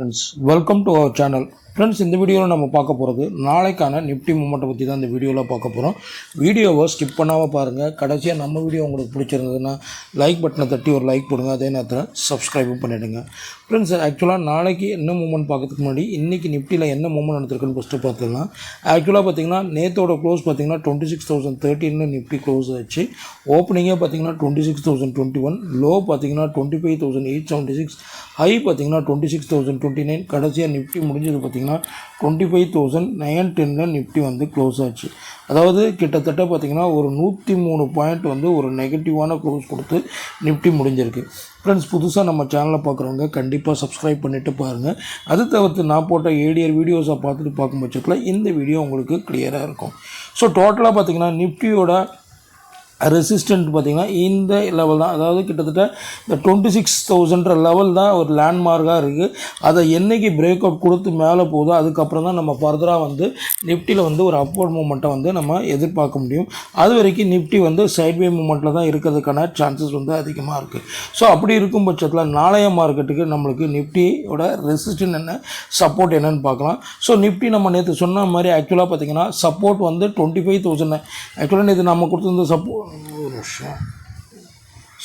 Friends welcome to our channel friends இந்த வீடியோவில் நம்ம பார்க்க போகிறது நாளைக்கான நிஃப்டி மூமெண்ட்டை பற்றி தான் இந்த வீடியோவில் பார்க்க போகிறோம் வீடியோவை ஸ்கிப் பண்ணாமல் பாருங்கள் கடைசியாக நம்ம வீடியோ உங்களுக்கு பிடிச்சிருந்ததுன்னா லைக் பட்டனை தட்டி ஒரு லைக் போடுங்க. அதே நேரத்தில் சப்ஸ்கிரைபும் பண்ணிவிடுங்க ஃப்ரெண்ட்ஸ் ஆக்சுவலாக நாளைக்கு என்ன மூமெண்ட் பார்க்கறதுக்கு முன்னாடி இன்றைக்கி நிஃப்டியில் என்ன மூமெண்ட் நடந்திருக்குன்னு ஃபஸ்ட்டு பார்த்துக்கலாம் ஆக்சுவலாக பார்த்தீங்கன்னா நேத்தோட க்ளோஸ் பார்த்தீங்கன்னா டுவெண்ட்டி சிக்ஸ் தௌசண்ட் தேர்ட்டின்னு நிஃப்டி க்ளோஸ் ஆச்சு. ஓப்பனிங்கே பார்த்தீங்கன்னா twenty six thousand twenty one low பார்த்தீங்கன்னா twenty five thousand eight seventy six high பார்த்தீங்கன்னா twenty six thousand twenty nine கடைசியாக நிஃப்டி முடிஞ்சது பார்த்தீங்கன்னா டுவெண்ட்டி ஃபைவ் தௌசண்ட் நைன் டென்னில் நிஃப்டி வந்து க்ளோஸ் ஆச்சு. அதாவது கிட்டத்தட்ட பார்த்தீங்கன்னா ஒரு நூற்றி மூணு பாயிண்ட் வந்து ஒரு நெகட்டிவான க்ளோஸ் கொடுத்து நிஃப்டி முடிஞ்சிருக்கு. ஃப்ரெண்ட்ஸ் புதுசாக நம்ம சேனலை பார்க்குறவங்க கண்டிப்பாக சப்ஸ்கிரைப் பண்ணிவிட்டு பாருங்கள் அது தவிர்த்து நான் போட்ட ஏடிஆர் வீடியோஸை பார்த்துட்டு பார்க்கும் பட்சத்தில் இந்த வீடியோ உங்களுக்கு கிளியராக இருக்கும். ஸோ டோட்டலாக பார்த்தீங்கன்னா நிஃப்டியோட ரெசிஸ்டன்ட் பார்த்திங்கன்னா இந்த லெவல் தான். அதாவது கிட்டத்தட்ட இந்த டுவெண்ட்டி சிக்ஸ் தௌசண்ட்ற லெவல் தான் ஒரு லேண்ட்மார்க்காக இருக்குது அதை என்றைக்கு பிரேக் அவுட் கொடுத்து மேலே போகுதோ அதுக்கப்புறம் தான் நம்ம ஃபர்தராக வந்து நிஃப்டியில் வந்து ஒரு அப்வர்ட் மூமெண்ட்டை வந்து நம்ம எதிர்பார்க்க முடியும். அது வரைக்கும் நிஃப்டி வந்து சைட்வே மூமெண்ட்டில் தான் இருக்கிறதுக்கான சான்சஸ் வந்து அதிகமாக இருக்குது ஸோ அப்படி இருக்கும் பட்சத்தில் நாளைய மார்க்கெட்டுக்கு நம்மளுக்கு நிஃப்டியோட ரெசிஸ்டன்ட் என்ன சப்போர்ட் என்னென்னு பார்க்கலாம். ஸோ நிஃப்டி நம்ம நேற்று சொன்ன மாதிரி ஆக்சுவலாக பார்த்தீங்கன்னா சப்போர்ட் வந்து டுவெண்ட்டி ஃபைவ் தௌசண்ட் ஆக்சுவலாக நேற்று நம்ம கொடுத்துருந்த சப்போர்ட் ஒரு வருஷம்.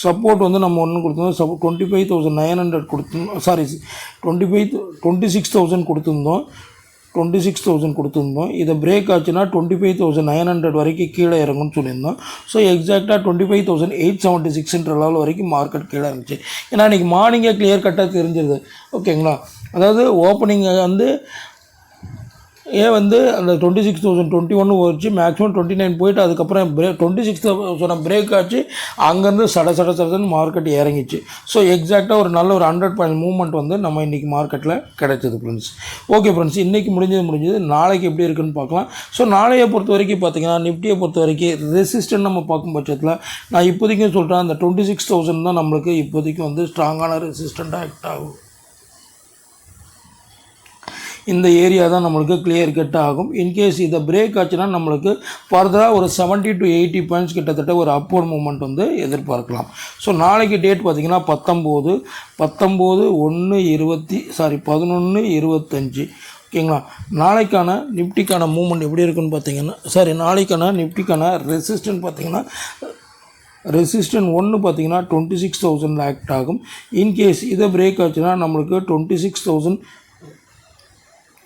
சப்போர்ட் வந்து நம்ம ஒன்று கொடுத்துருந்தோம். Support twenty five thousand nine hundred கொடுத்துருந்தோம். Sorry twenty five twenty six thousand கொடுத்துருந்தோம். டுவெண்ட்டி சிக்ஸ் தௌசண்ட் கொடுத்துருந்தோம். இதை பிரேக் ஆச்சுன்னா twenty five thousand nine hundred வரைக்கும் கீழே இறங்கும்னு சொல்லியிருந்தோம். ஸோ எக்ஸாக்டாக twenty five thousand eight seventy சிக்ஸ்ன்ற level வரைக்கும் மார்க்கெட் கீழே இருந்துச்சு. ஏன்னா இன்றைக்கி மார்னிங்கே கிளியர் கட்டாக தெரிஞ்சிருது. ஓகேங்களா அதாவது ஓப்பனிங் வந்து ஏன் வந்து அந்த டுவெண்ட்டி சிக்ஸ் தௌசண்ட் டுவெண்ட்டி ஒன்று வச்சு மேக்ஸிமம் டுவெண்ட்டி நைன் போயிட்டு அதுக்கப்புறம் break twenty six thousand break ஆச்சு. அங்கேருந்து சட சட சடன்னு மார்க்கெட் இறங்கிச்சு. ஸோ எக்ஸாக்டாக ஒரு நல்ல ஒரு ஹண்ட்ரட் பாயிண்ட் மூவ்மெண்ட் வந்து நம்ம இன்றைக்கி மார்க்கெட்டில் கிடைச்சது ஃப்ரெண்ட்ஸ் ஓகே ஃப்ரெண்ட்ஸ் இன்றைக்கி முடிஞ்சது முடிஞ்சது. நாளைக்கு எப்படி இருக்குன்னு பார்க்கலாம். ஸோ நாளையை பொறுத்த வரைக்கும் பார்த்தீங்கன்னா நிஃப்டியை பொறுத்த வரைக்கும் ரெசிஸ்டன்ட் நம்ம பார்க்கும் பட்சத்தில் நான் இப்போதைக்கும் சொல்கிறேன் அந்த டுவெண்ட்டி சிக்ஸ் தௌசண்ட் தான் நம்மளுக்கு இப்போதைக்கு வந்து ஸ்ட்ராங்கான ரெசிஸ்டண்ட்டாக ஆக்ட் ஆகும். இந்த ஏரியா தான் நம்மளுக்கு கிளியர் கட் ஆகும். இன்கேஸ் இதை பிரேக் ஆச்சுன்னா நம்மளுக்கு ஃபர்தராக ஒரு செவன்ட்டி டு எயிட்டி பாயிண்ட்ஸ் கிட்டத்தட்ட ஒரு அப்வர்ட் மூமெண்ட் வந்து எதிர்பார்க்கலாம். ஸோ நாளைக்கு டேட் பார்த்திங்கன்னா பத்தொம்போது பத்தொம்போது ஒன்று இருபத்தி சாரி பதினொன்று இருபத்தஞ்சி. ஓகேங்களா நாளைக்கான நிஃப்டிக்கான மூமெண்ட் எப்படி இருக்குன்னு பார்த்தீங்கன்னா சாரி நாளைக்கான நிஃப்டிக்கான ரெசிஸ்டன்ட் பார்த்தீங்கன்னா ரெசிஸ்டன் ஒன்று பார்த்தீங்கன்னா டுவெண்ட்டி சிக்ஸ் தௌசண்ட் ஆக்ட் ஆகும் இன்கேஸ் இதை பிரேக் ஆச்சுன்னா நம்மளுக்கு twenty six thousand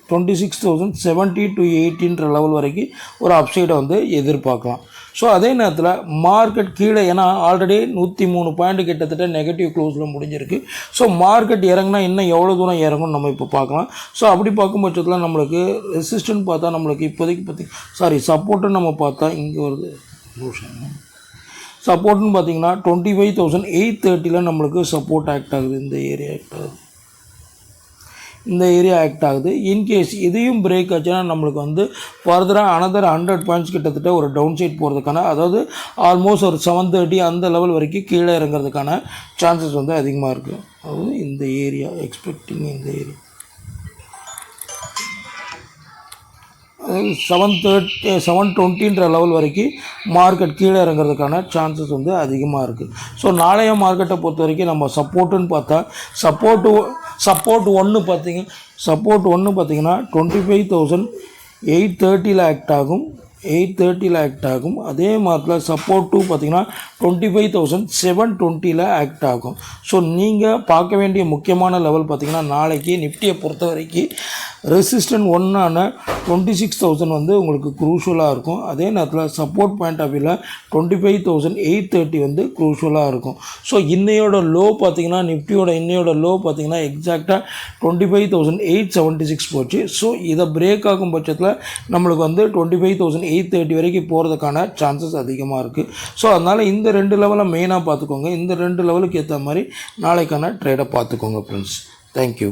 twenty six thousand seventy to எயிட்டின்ற level வரைக்கும் ஒரு அப்சைடை வந்து எதிர்பார்க்கலாம். ஸோ அதே நேரத்தில் மார்க்கெட் கீழே ஏன்னா ஆல்ரெடி நூற்றி மூணு பாயிண்ட் கிட்டத்தட்ட நெகட்டிவ் க்ளோஸில் முடிஞ்சிருக்கு. ஸோ மார்க்கெட் இறங்கினா இன்னும் எவ்வளோ தூரம் இறங்கும்னு நம்ம இப்போ பார்க்கலாம். ஸோ அப்படி பார்க்கும் பட்சத்தில் நம்மளுக்கு ரெசிஸ்டன்ட் பார்த்தா நம்மளுக்கு இப்போதைக்கு பார்த்தி சாரி சப்போர்ட்டுன்னு நம்ம பார்த்தா இங்கே வருது. சப்போர்ட்னு பார்த்தீங்கன்னா டுவெண்ட்டி ஃபைவ் தௌசண்ட் எயிட் தேர்ட்டியில் நம்மளுக்கு சப்போர்ட் ஆக்ட் ஆகுது இந்த ஏரியா ஆக்ட் ஆகுது இந்த ஏரியா ஆக்ட் ஆகுது. இன்கேஸ் இதையும் பிரேக் ஆச்சுன்னா நம்மளுக்கு வந்து ஃபர்தராக அனதர் ஹண்ட்ரட் பாயிண்ட்ஸ் கிட்டத்தட்ட ஒரு டவுன் சைட் போகிறதுக்கான அதாவது ஆல்மோஸ்ட் ஒரு செவன் தேர்ட்டி அந்த லெவல் வரைக்கும் கீழே இறங்குறதுக்கான சான்சஸ் வந்து அதிகமாக இருக்குது அதாவது இந்த ஏரியா எக்ஸ்பெக்டிங் இந்த ஏரியா அதாவது செவன் தேர்ட்டி செவன் டுவெண்ட்டின்ற லெவல் வரைக்கும் மார்க்கெட் கீழே இறங்குறதுக்கான சான்சஸ் வந்து அதிகமாக இருக்குது ஸோ நாளைய மார்க்கெட்டை பொறுத்த வரைக்கும் நம்ம சப்போர்ட்டுன்னு பார்த்தா சப்போர்ட்டு சப்போர்ட் ஒன்று பார்த்தீங்க சப்போர்ட் ஒன்று பார்த்தீங்கன்னா டுவெண்ட்டி ஃபைவ் தௌசண்ட் எயிட் தேர்ட்டியில் ஆக்ட் ஆகும். எயிட் தேர்ட்டியில் ஆக்ட் ஆகும். அதே மாதத்தில் சப்போர்ட் டூ பார்த்தீங்கன்னா டுவெண்ட்டி ஃபைவ் தௌசண்ட் செவன் டுவெண்ட்டியில் ஆக்ட் ஆகும். ஸோ நீங்கள் பார்க்க வேண்டிய முக்கியமான லெவல் பார்த்தீங்கன்னா நாளைக்கு நிஃப்டியை பொறுத்த வரைக்கும் ரெசிஸ்டன்ட் ஒன்னான டுவெண்ட்டி சிக்ஸ் தௌசண்ட் வந்து உங்களுக்கு க்ரூஷுவலாக இருக்கும். அதே நேரத்தில் சப்போர்ட் பாயிண்ட் ஆஃப் வியூவில் twenty five thousand eight thirty வந்து க்ரூஷுவலாக இருக்கும். ஸோ இன்னையோட லோ பார்த்தீங்கன்னா நிஃப்டியோட இன்னையோட லோ பார்த்தீங்கன்னா எக்ஸாக்டாக twenty five thousand eight seventy six போச்சு. ஸோ இதை பிரேக் ஆகும் பட்சத்தில் நம்மளுக்கு வந்து twenty five thousand eight thirty வரைக்கும் போகிறதுக்கான சான்சஸ் அதிகமாக இருக்குது ஸோ அதனால் இந்த ரெண்டு லெவலை மெயினாக பார்த்துக்கோங்க. இந்த ரெண்டு லெவலுக்கு ஏற்ற மாதிரி நாளைக்கான ட்ரேடை பார்த்துக்கோங்க ஃப்ரெண்ட்ஸ் தேங்க்யூ